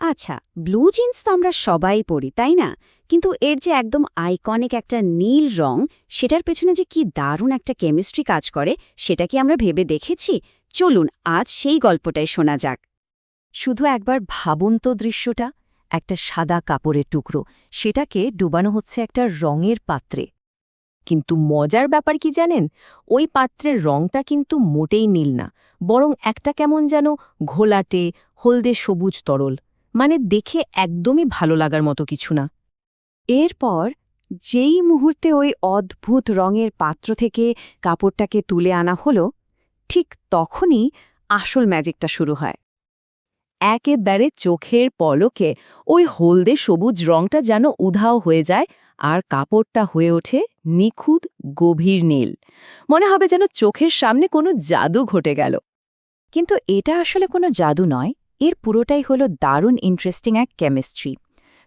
আচ্ছা blue jeans তো আমরা সবাই পরি, তাই না? কিন্তু এর যে একদম আইকনিক একটা নীল রং, সেটার পেছনে যে কি দারুণ একটা কেমিস্ট্রি কাজ করে, সেটা কি আমরা ভেবে দেখেছি? চলুন, আজ সেই গল্পটাই শোনা যাক। শুধু একবার ভাবুন তো দৃশ্যটা, একটা সাদা কাপড়ের টুকরো, সেটাকে ডুবানো হচ্ছে একটা রঙের পাত্রে। কিন্তু মজার ব্যাপার কি জানেন? ওই পাত্রের রংটা কিন্তু মোটেই নীল না, বরং একটা কেমন যেন ঘোলাটে, হলদে সবুজ তরল। মানে দেখে একদমই ভালো লাগার মতো কিছু না। এরপর যেই মুহূর্তে ওই অদ্ভুত রঙের পাত্র থেকে কাপড়টাকে তুলে আনা হলো, ঠিক তখনই আসল ম্যাজিকটা শুরু হয়। একেবারে চোখের পলকে ওই হলদে সবুজ রংটা যেন উধাও হয়ে যায় আর কাপড়টা হয়ে ওঠে নিখুঁত গভীর নীল। মনে হবে যেন চোখের সামনে কোনো জাদু ঘটে গেল। কিন্তু এটা আসলে কোনো জাদু নয়। এর পুরোটাই হলো দারুণ ইন্টারেস্টিং এক কেমিস্ট্রি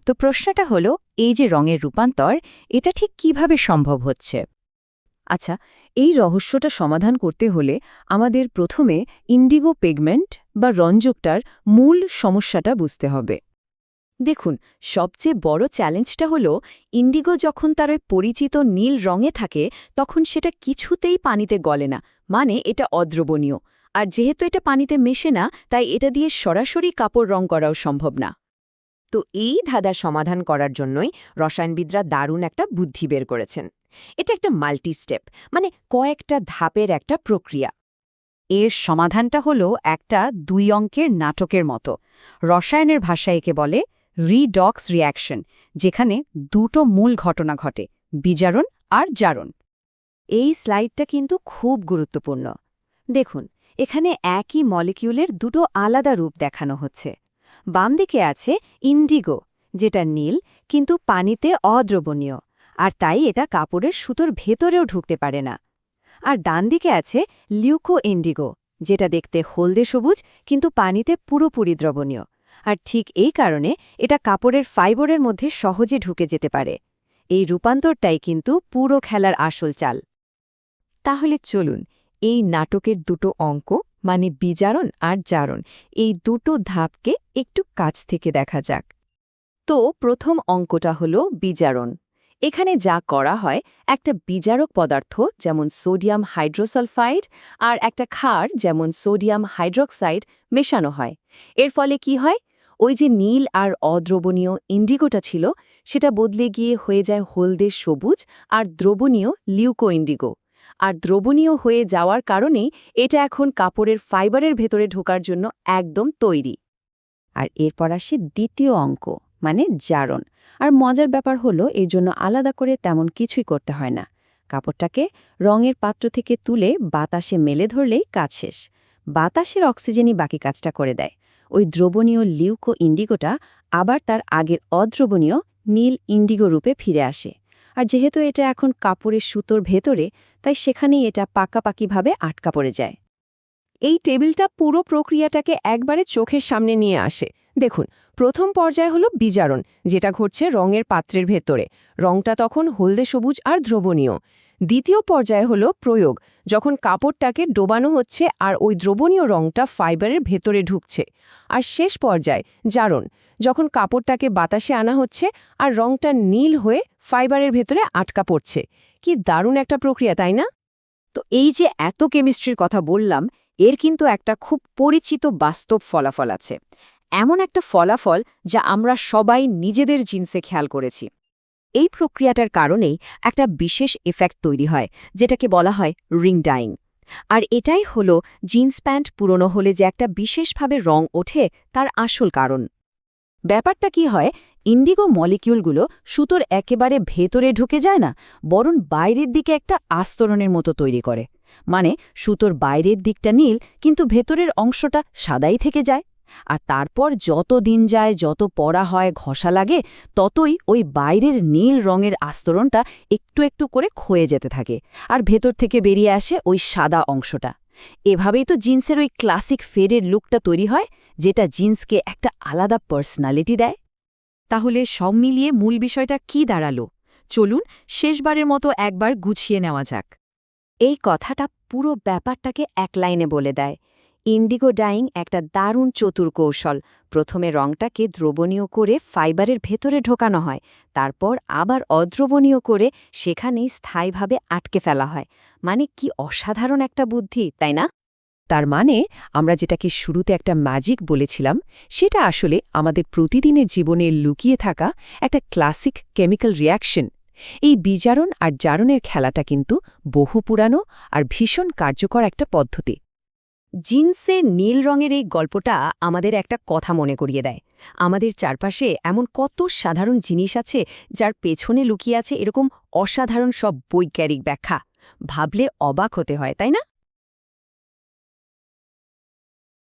তো প্রশ্নটা হলো, এই যে রঙের রূপান্তর, এটা ঠিক কীভাবে সম্ভব হচ্ছে? আচ্ছা এই রহস্যটা সমাধান করতে হলে আমাদের প্রথমে ইন্ডিগো পেগমেন্ট বা রঞ্জকটার মূল সমস্যাটা বুঝতে হবে। দেখুন, সবচেয়ে বড় চ্যালেঞ্জটা হল ইন্ডিগো যখন তার ওই পরিচিত নীল রঙে থাকে, তখন সেটা কিছুতেই পানিতে গলে না মানে এটা অদ্রবণীয়। আর যেহেতু এটা পানিতে মেশে না, তাই এটা দিয়ে সরাসরি কাপড় রং করাও সম্ভব না। তো এই ধাঁধা সমাধান করার জন্যই রসায়নবিদরা দারুণ একটা বুদ্ধি বের করেছেন। এটা একটা মাল্টি স্টেপ মানে কয়েকটা ধাপের একটা প্রক্রিয়া। এর সমাধানটা হলো একটা দুই অঙ্কের নাটকের মতো। রসায়নের ভাষায় একে বলে রিডক্স রিয়াকশন যেখানে দুটো মূল ঘটনা ঘটে, বিজারণ আর জারণ। এই স্লাইডটা কিন্তু খুব গুরুত্বপূর্ণ। দেখুন এখানে একই মলিকিউলের দুটো আলাদা রূপ দেখানো হচ্ছে। বাম দিকে আছে ইন্ডিগো, যেটা নীল, কিন্তু পানিতে অদ্রবণীয়, আর তাই এটা কাপড়ের সুতোর ভেতরেও ঢুকতে পারে না। আর ডান দিকে আছে লিউকো ইন্ডিগো, যেটা দেখতে হলদে সবুজ, কিন্তু পানিতে পুরোপুরি দ্রবণীয়। আর ঠিক এই কারণে এটা কাপড়ের ফাইবারের মধ্যে সহজে ঢুকে যেতে পারে। এই রূপান্তরটাই কিন্তু পুরো খেলার আসল চাল। তাহলে চলুন এই নাটকের দুটো অঙ্ক মানে বিজারণ আর জারণ, এই দুটো ধাপকে একটু কাছ থেকে দেখা যাক। তো প্রথম অঙ্কটা হল বিজারণ। এখানে যা করা হয়, একটা বিজারক পদার্থ যেমন সোডিয়াম হাইড্রোসালফাইড আর একটা ক্ষার যেমন সোডিয়াম হাইড্রোক্সাইড মেশানো হয়। এর ফলে কি হয়? ওই যে নীল আর অদ্রবণীয় ইন্ডিগোটা ছিল, সেটা বদলে গিয়ে হয়ে যায় হলদে সবুজ আর দ্রবণীয় লিউকো ইন্ডিগো আর দ্রবণীয় হয়ে যাওয়ার কারণেই এটা এখন কাপড়ের ফাইবারের ভেতরে ঢোকার জন্য একদম তৈরি। আর এরপর আসে দ্বিতীয় অঙ্ক মানে জারণ। আর মজার ব্যাপার হলো, এর জন্য আলাদা করে তেমন কিছুই করতে হয় না। কাপড়টাকে রঙের পাত্র থেকে তুলে বাতাসে মেলে ধরলেই কাজ শেষ। বাতাসের অক্সিজেনই বাকি কাজটা করে দেয়। ওই দ্রবণীয় লিউকো ইন্ডিগোটা আবার তার আগের অদ্রবণীয় নীল ইন্ডিগো রূপে ফিরে আসে। আর যেহেতু এটা এখন কাপড়ের সুতোর ভেতরে, তাই সেখানেই এটা পাকাপাকিভাবে আটকা পড়ে যায়। এই টেবিলটা পুরো প্রক্রিয়াটাকে একবারে চোখের সামনে নিয়ে আসে। দেখুন, প্রথম পর্যায় হলো বিজারণ, যেটা ঘটছে রঙের পাত্রের ভেতরে। রংটা তখন হলদে সবুজ আর দ্রবণীয়। দ্বিতীয় পর্যায়ে হলো প্রয়োগ, যখন কাপড়টাকে ডোবানো হচ্ছে আর ওই দ্রবণীয় রংটা ফাইবারের ভেতরে ঢুকছে। আর শেষ পর্যায়, জারণ, যখন কাপড়টাকে বাতাসে আনা হচ্ছে আর রংটা নীল হয়ে ফাইবারের ভেতরে আটকা পড়ছে। কি দারুণ একটা প্রক্রিয়া, তাই না? তো এই যে এত কেমিস্ট্রির কথা বললাম, এর কিন্তু একটা খুব পরিচিত বাস্তব ফলাফল আছে। এমন একটা ফলাফল যা আমরা সবাই নিজেদের জিন্সে খেয়াল করেছি। এই প্রক্রিয়াটার কারণেই একটা বিশেষ এফেক্ট তৈরি হয়, যেটাকে বলা হয় রিং ডাইং আর এটাই হলো জিন্স প্যান্ট পুরনো হলে যে একটা বিশেষভাবে রং ওঠে, তার আসল কারণ। ব্যাপারটা কি হয় ইন্ডিগো মলিকিউলগুলো সুতোর একেবারে ভেতরে ঢুকে যায় না, বরং বাইরের দিকে একটা আস্তরণের মতো তৈরি করে। মানে সুতোর বাইরের দিকটা নীল, কিন্তু ভেতরের অংশটা সাদাই থেকে যায়। আর তারপর যত দিন যায়, যত পড়া হয়, ঘষা লাগে, ততই ওই বাইরের নীল রঙের আস্তরণটা একটু একটু করে ক্ষয়ে যেতে থাকে আর ভেতর থেকে বেরিয়ে আসে ওই সাদা অংশটা। এভাবেই তো জিন্সের ওই ক্লাসিক ফেডের লুকটা তৈরি হয়, যেটা জিন্সকে একটা আলাদা পার্সোনালিটি দেয়। তাহলে সব মিলিয়ে মূল বিষয়টা কি দাঁড়াল? চলুন শেষবারের মতো একবার গুছিয়ে নেওয়া যাক। এই কথাটা পুরো ব্যাপারটাকে এক লাইনে বলে দেয়। ইন্ডিগো ডাইং একটা দারুণ চতুর কৌশল। প্রথমে রংটাকে দ্রবণীয় করে ফাইবারের ভেতরে ঢোকানো হয়, তারপর আবার অদ্রবণীয় করে সেখানেই স্থায়ীভাবে আটকে ফেলা হয়। মানে কি অসাধারণ একটা বুদ্ধি, তাই না? তার মানে আমরা যেটাকে শুরুতে একটা ম্যাজিক বলেছিলাম, সেটা আসলে আমাদের প্রতিদিনের জীবনে লুকিয়ে থাকা একটা ক্লাসিক কেমিক্যাল রিয়াকশন এই বিজারণ আর জারণের খেলাটা কিন্তু বহু পুরানো আর ভীষণ কার্যকর একটা পদ্ধতি। জিন্সের নীল রঙের এই গল্পটা আমাদের একটা কথা মনে করিয়ে দেয়। আমাদের চারপাশে এমন কত সাধারণ জিনিস আছে যার পেছনে লুকিয়ে আছে এরকম অসাধারণ সব বৈজ্ঞানিক ব্যাখ্যা। ভাবলে অবাক হতে হয়, তাই না?